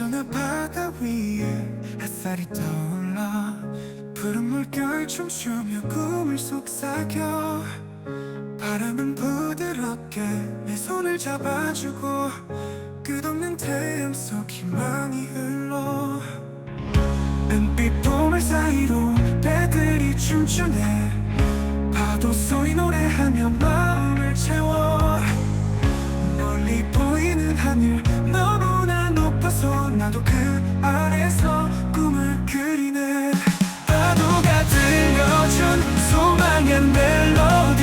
저 바다 위에 햇살이 떠올라 푸른 물결 춤추며 꿈을 속삭여 바람은 부드럽게 내 손을 잡아주고 끝없는 태양 속 희망이 흘러 은빛 보물 사이로 배들이 춤추네 파도 소리 노래하며 마음을 채워 멀리 보이는 하늘 나도 그 아래서 꿈을 그리네. 파도가 들려준 소망의 멜로디.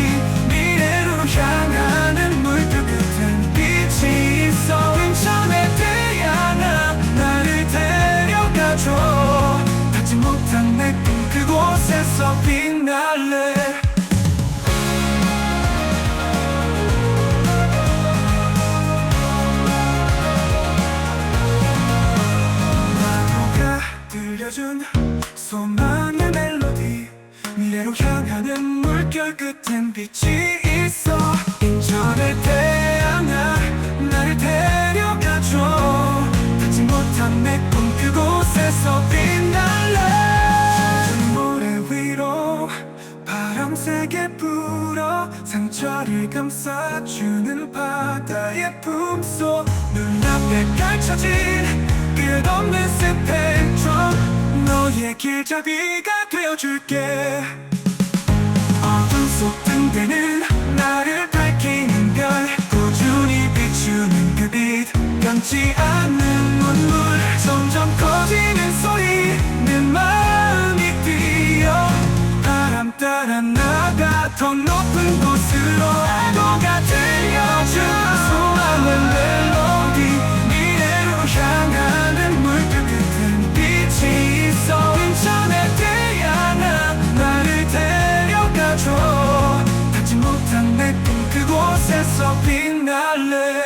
미래로 향하는 물결 끝엔 빛이 있어. 인천의 태양아. 나를 데려가줘. 닿지 못한 내 꿈 그곳에서 빛날래 미래로 향하는 물결 끝엔 빛이 있어. 인천의 태양아 나를 데려가줘. 닿지 못한 내 꿈 그곳에서 빛날래. 모래 위로 바람 세게 불어 상처를 감싸주는 바다의 품속. 눈앞에 펼쳐진 끝없는 스펙트럼. 너의 길잡이가 되어줄게 속 등대는 나를 밝히는 별. 꾸준히 비추는 그 빛. 변치 않는 눈물. 점점 커지는 소리. 내 마음이 뛰어. 바람 따라 나가 더 높은 곳으로. 파도가 들려준 소망의 데